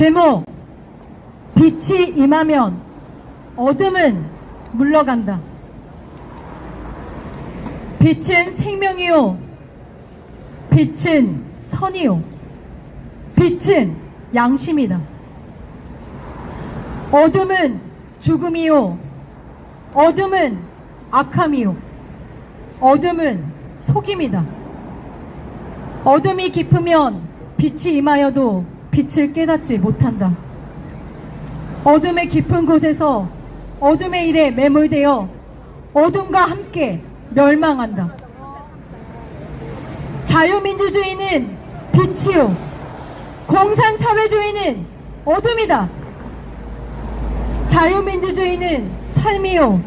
제목 빛이 임하면 어둠은 물러간다. 빛은 생명이요. 빛은 선이요. 빛은 양심이다. 어둠은 죽음이요. 어둠은 악함이요. 어둠은 속임이다. 어둠이 깊으면 빛이 임하여도 빛을 깨닫지 못한다. 어둠의 깊은 곳에서 어둠의 일에 매몰되어 어둠과 함께 멸망한다. 자유민주주의는 빛이요. 공산사회주의는 어둠이다. 자유민주주의는 삶이요.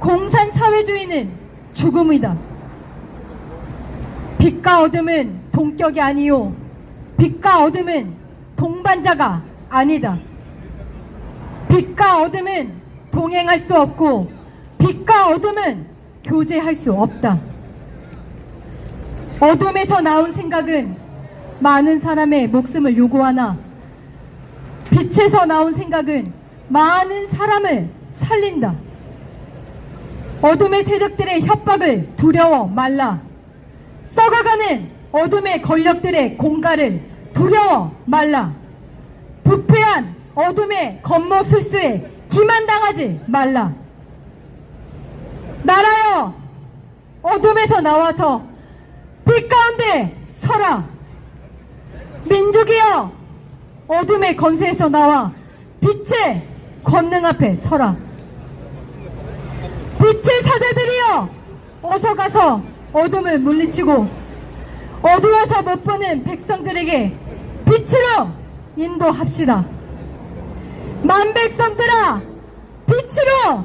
공산사회주의는 죽음이다. 빛과 어둠은 동격이 아니요. 빛과 어둠은 동반자가 아니다. 빛과 어둠은 동행할 수 없고 빛과 어둠은 교제할 수 없다. 어둠에서 나온 생각은 많은 사람의 목숨을 요구하나 빛에서 나온 생각은 많은 사람을 살린다. 어둠의 세력들의 협박을 두려워 말라. 썩어가는 어둠의 권력들의 공갈을 두려워 말라. 부패한 어둠의 겉모술수에 기만당하지 말라. 나라여, 어둠에서 나와서 빛 가운데 서라. 민족이여, 어둠의 건세에서 나와 빛의 권능 앞에 서라. 빛의 사자들이여, 어서 가서 어둠을 물리치고 어두워서 못 보는 백성들에게 빛으로 인도합시다. 만백성들아, 빛으로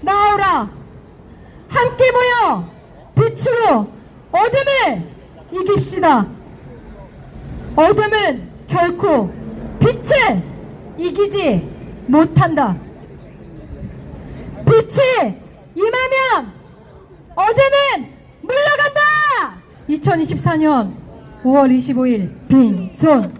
나오라. 함께 모여 빛으로 어둠을 이깁시다. 어둠은 결코 빛을 이기지 못한다. 빛이 임하면 어둠은 물러간다! 2024년 5월 25일 빈손